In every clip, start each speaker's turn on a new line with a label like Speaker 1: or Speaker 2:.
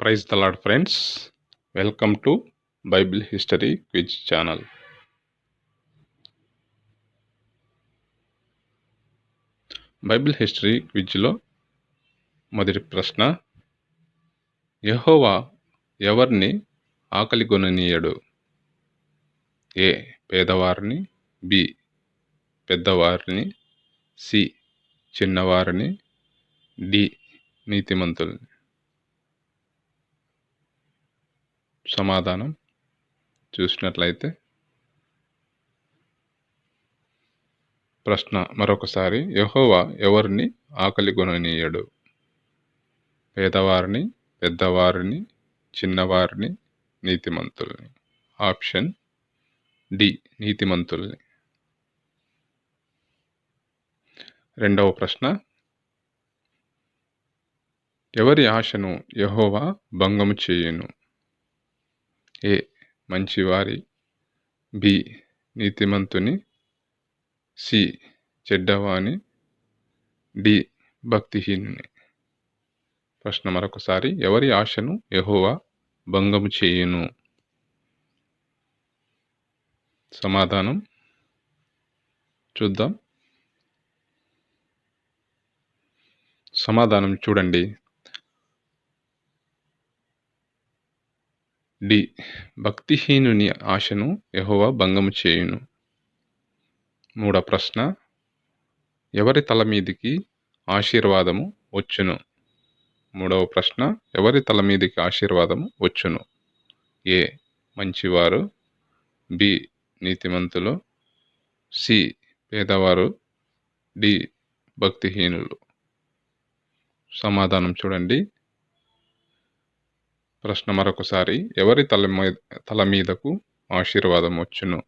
Speaker 1: Praise తలాడ్ friends. Welcome to Bible history quiz channel. Bible history క్విజ్లో మొదటి ప్రశ్న యహోవా ఎవరిని ఆకలి కొననీయడు? ఏ పేదవారిని బి పెద్దవారిని సి చిన్నవారిని డి నీతిమంతుల్ని? సమాధానం చూసినట్లయితే ప్రశ్న మరొకసారి యహోవా ఎవరిని ఆకలి కొననీయడు పేదవారిని పెద్దవారిని చిన్నవారిని నీతిమంతుల్ని. Option D నీతిమంతుల్ని. రెండవ ప్రశ్న ఎవరి ఆశను యహోవా భంగము చేయును? ఏ మంచివారి బి నీతిమంతుని సి చెడ్డవాని డి భక్తిహీనుని. ప్రశ్న మరొకసారి ఎవరి ఆశను యహోవా భంగము చేయును? సమాధానం చూద్దాం. సమాధానం చూడండి. డి భక్తిహీనుని ఆశను యెహోవా భంగము చేయును. మూడవ ప్రశ్న ఎవరి తల మీదికి ఆశీర్వాదము వచ్చును? మూడవ ప్రశ్న ఎవరి తల మీదికి ఆశీర్వాదము వచ్చును? ఏ మంచివారు? బి నీతిమంతులు? సి పేదవారు? డి భక్తిహీనులు? సమాధానం చూడండి. ప్రశ్న మరొకసారి. ఎవరి తల మీద తల మీదకు ఆశీర్వాదం వచ్చును?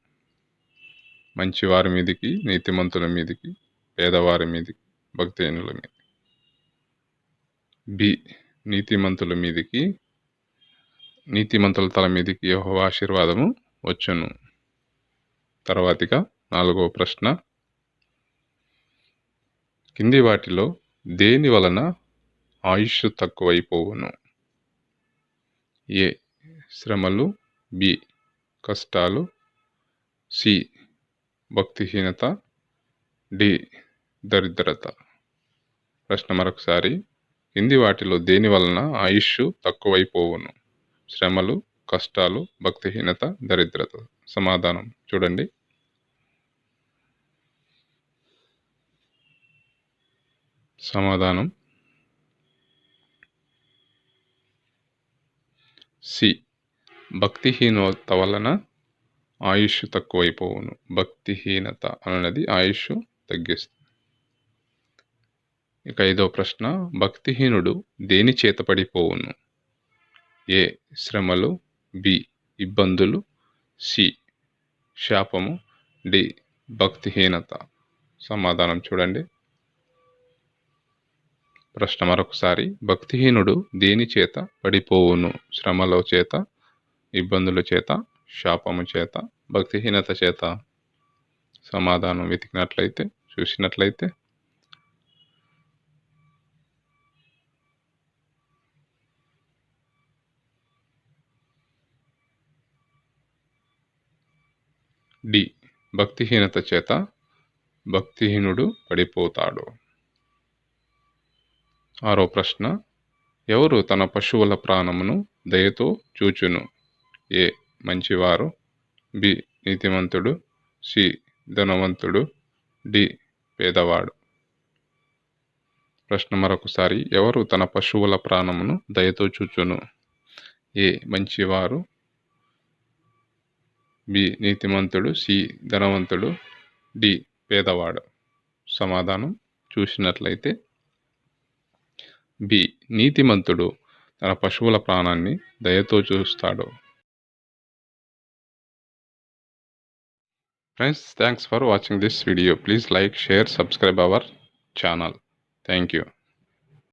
Speaker 1: మంచివారి మీదికి నీతిమంతుల మీదికి పేదవారి మీదికి భక్తిహీనుల మీద బి. నీతిమంతుల మీదికి నీతిమంతుల తల మీదికి యహో ఆశీర్వాదము వచ్చును. తర్వాతిగా నాలుగవ ప్రశ్న. కింది వాటిలో దేని వలన ఆయుష్ తక్కువైపోవును? ఏ శ్రమలు బి కష్టాలు సి భక్తిహీనత డి దరిద్రత. ప్రశ్న మరొకసారి. కింది వాటిలో దేని వలన ఆయుష్ తక్కువైపోవును? శ్రమలు కష్టాలు భక్తిహీనత దరిద్రత. సమాధానం చూడండి. సమాధానం. సి భక్తిహీనత వలన ఆయుష్ తక్కువైపోవును. భక్తిహీనత అన్నది ఆయుష్ తగ్గిస్తుంది ఇక ఐదో ప్రశ్న భక్తిహీనుడు దేని చేత పడిపోవును? ఏ శ్రమలు బి ఇబ్బందులు సి శాపము డి భక్తిహీనత. సమాధానం చూడండి. ప్రశ్న మరొకసారి. భక్తిహీనుడు దేని చేత పడిపోవును? శ్రమల చేత ఇబ్బందుల చేత శాపము చేత భక్తిహీనత చేత? సమాధానం వెతికినట్లయితే చూసినట్లయితే. డి. భక్తిహీనత చేత భక్తిహీనుడు పడిపోతాడు. ఆరో ప్రశ్న ఎవరు తన పశువుల ప్రాణమును దయతో చూచును? ఏ. మంచివారు. బి. నీతిమంతుడు. సి. ధనవంతుడు. డి. పేదవాడు. ప్రశ్న మరొకసారి ఎవరు తన పశువుల ప్రాణమును దయతో చూచును? ఏ. మంచివారు. బి. నీతిమంతుడు. సి. ధనవంతుడు. డి. పేదవాడు. సమాధానం చూసినట్లయితే బి నీతిమంతుడు తన పశువుల ప్రాణాన్ని దయతో చూస్తాడు. Friends thanks for watching this video please like share subscribe our channel thank you